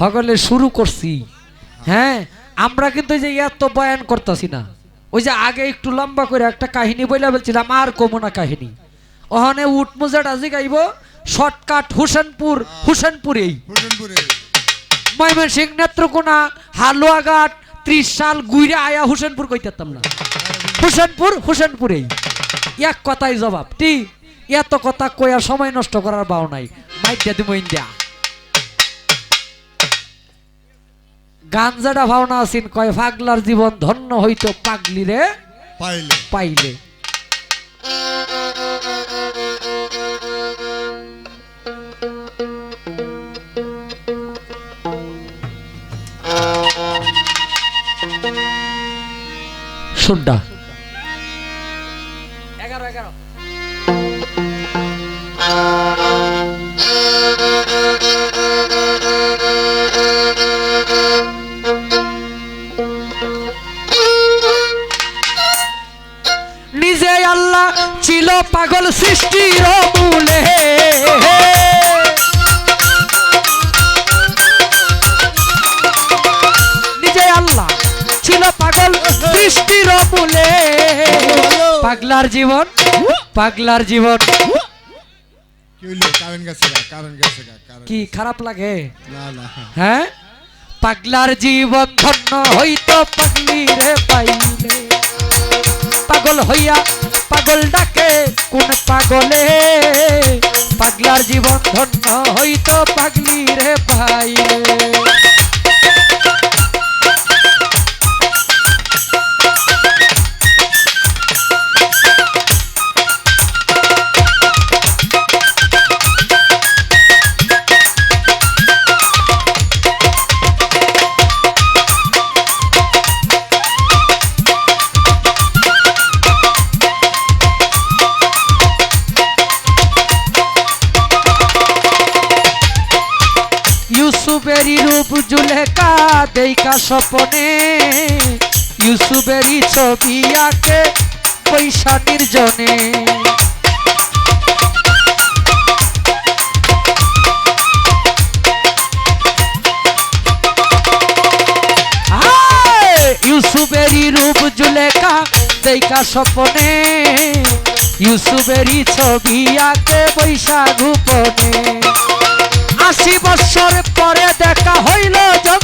হগলে শুরু করছি। হ্যাঁ আমরা কিন্তু যে এত বয়ান করতেছি না। ওই যে আগে একটু লম্বা করে একটা কাহিনী বইলা বলছিলাম আর কমো না কাহিনী। ওখানে উট মোজাটা যে গাইব শর্টকাট হুসেনপুর হুসেনপুরেই। হোসেনপুরে। ময়মনসিং নেত্রকোনা হালুয়াঘাট ত্রিশ সাল গুইরে আয়া হুসেনপুর কইতাম না। হুসেনপুর হুসেনপুরেই। এক কথাই জবাব টি এত কথা কইয়া সময় নষ্ট করার বাও নাই। মাইক দিয়া দিম ইন্ডিয়া। গাঞ্জাটা ভাওনা আছেন কয় পাগলার জীবন ধন্য হইতো পাগলি রে। পাইলে। পাইলে। শুনটা। সৃষ্টির মূলে নিজে আল্লাহ ছিল পাগল সৃষ্টির মূলে পাগলার জীবন পাগলার জীবন। কি খারাপ লাগে? হ্যাঁ? পাগলার জীবন ধন্য হইতো পাগলি রে পাইলে পাগল হইয়া পাগল ডাকে কোন পাগলে? পাগলার জীবন ধন্য হইতো পাগলি রে পাইলে স্বপনে ইউসুফেরই ছবি আঁকে পয়সা নির্জনে! ইউসুফেরই রূপ জুলেকা দেইকা স্বপনে ইউসুফেরই ছবি আঁকে পয়সা গোপনে আশি বছর পরে দেখা হইল জঙ্গলে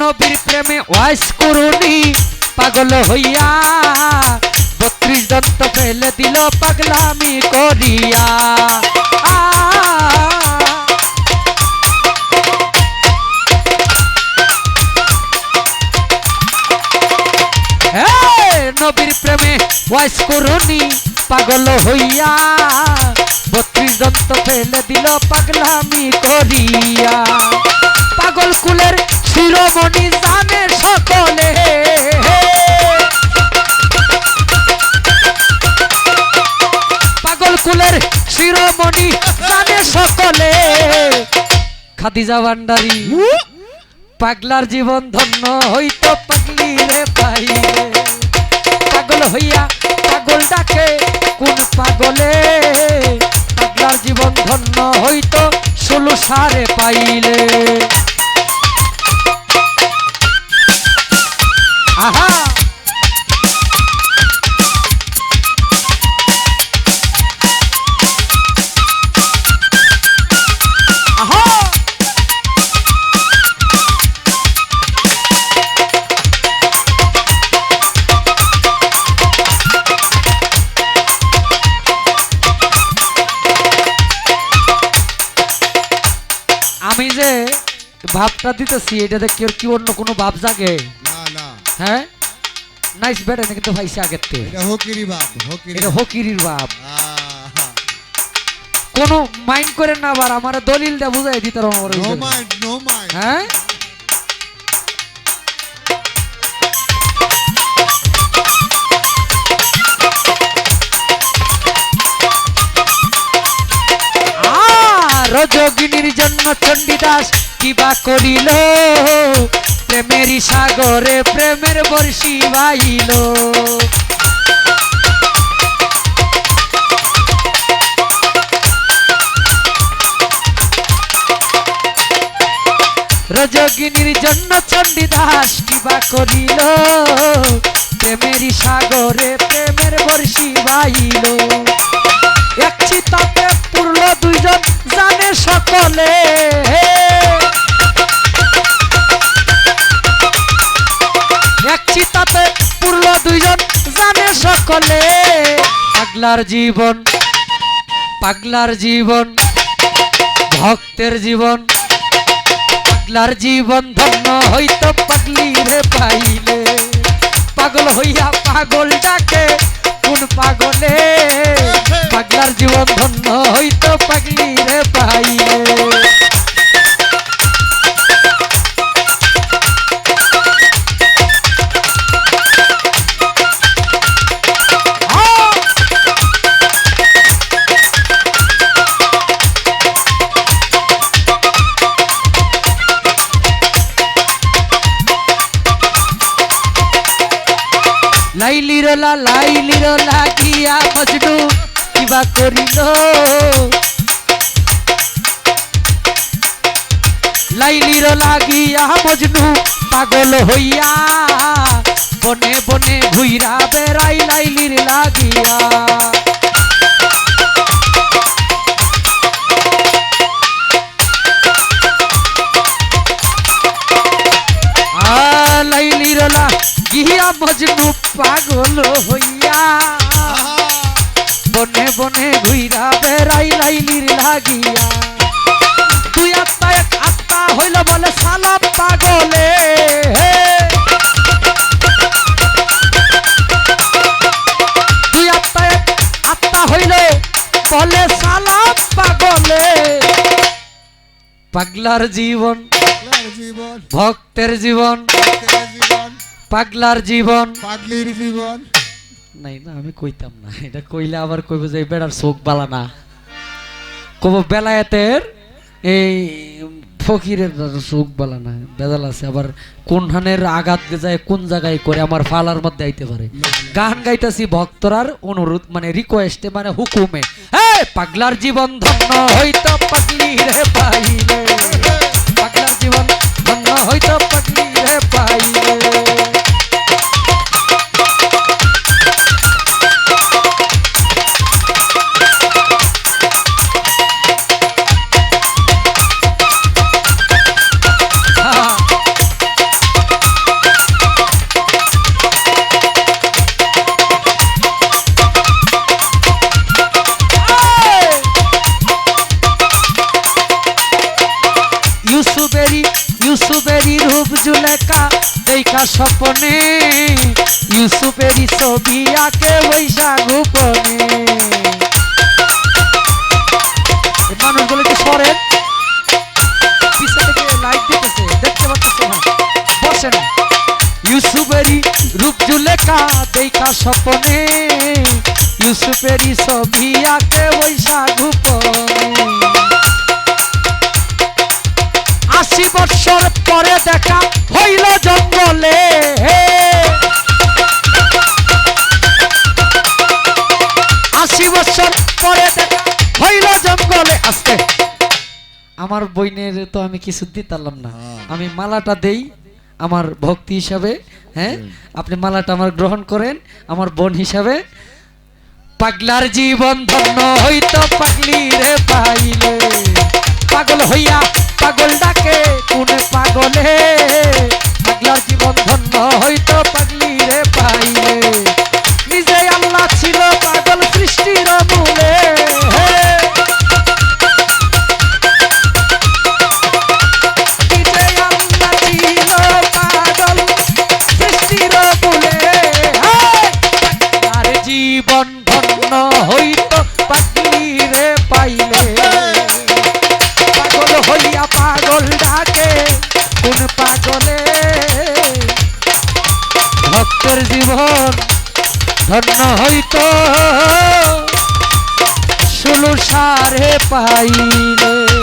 নবীর প্রেমে ওয়াইস করুনি পাগল হইয়া বত্রিশ দন্ত ফেলে দিল পাগলামি করিয়া। নবীর প্রেমে ওয়াইস করুনি পাগল হইয়া বত্রিশ দন্ত ফেলে দিল পাগলামি করিয়া। পাগল কুলের শিরোমণি জানে সকলে। পাগল কুলের শিরোমণি জানে সকলে। খাদিজা ভান্ডারি, পাগলার জীবন ধন্য হইতো পাগলি রে পাইলে পাগল হইয়া পাগল ডাকে কোন পাগলে? পাগলার জীবন ধন্য হইতো ষোলো সারে পাইলে। ভাবটা দিতেছি এটা কেউ কি অন্য কোনো ভাব জাগে? না না। হ্যাঁ? নাইস ব্যাট কিন্তু ভাইসে আগের থেকে? এটা হকিরির ভাব। কোনো মাইন্ড করেন না আবার আমার দলিলটা বুঝাই দিতে নো নো হ্যাঁ? যোগিনীর জন্য চণ্ডীদাস কিবা করিল। প্রেমেরই সাগরে প্রেমের বর্ষি বাইল রজগিনীর জন্য চণ্ডীদাস কিবা করিল। প্রেমেরই সাগরে প্রেমের বর্ষি বাইল পাগলার জীবন পাগলার জীবন, ভক্তের জীবন। পাগলার জীবন ধন্য হইতো পাগলি রে পাইলে। পাগল হইয়া পাগল ডাকে কোন পাগলে? পাগলার জীবন ধন্য হইতো পাগলি রে পাইলে। লাইলিরলা লাইলিরলা গিয়া মজনু কিবা করিল লাইলির লাগিয়া মজনু পাগল হইয়া বনে বনে ঘুইরা বেড়াই লাইলির লাগিয়া সালাম পাগলে হে। তুই আত্মা এক আত্মা হইল বলে সালাম পাগলে। পাগলার জীবন ভক্তের জীবন ভক্তের জীবন পাগলার জীবন। পাগলির জীবন। নাই না আমি কইতাম না এটা কইলে আবার কইব যে বেড়ার চোখ বালা না। কব বেলায়েতের এই ফকিরের চোখ বলা না বেদাল আছে। আবার কোন হানের আঘাত যায়, কোন জায়গায় করে, আমার ফালার মধ্যে আইতে পারে। গান গাইতেছি ভক্তরার অনুরোধ মানে রিকোয়েস্টে মানে হুকুমে। হ্যাঁ পাগলার জীবন ধন্য হইতো পাগলি রে পাইলে দেখা স্বপনে ইউসুফেরি ছবি আঁকে বৈশা গোপনে মানুষগুলো কি সরেন? পিছে রূপ জুলেখা, দেখা ছবি আঁকে আশি বৎসর পরে দেখা আমার বইনের তো আমি কিছু দিতাম না। আমি মালাটা দেই আমার ভক্তি হিসাবে হ্যাঁ? আপনি মালাটা আমার গ্রহণ করেন আমার বোন হিসাবে। পাগলার জীবন ধন্য হইতো পাগলি রে পাইলে। পাগল হইয়া পাগল ডাকে কোনে পাগলে। পাগলার জীবন ধন্য হইতো পাগলি রে পাইলে। জীবন ধন্য হইত। ষোলো সারে পাইলে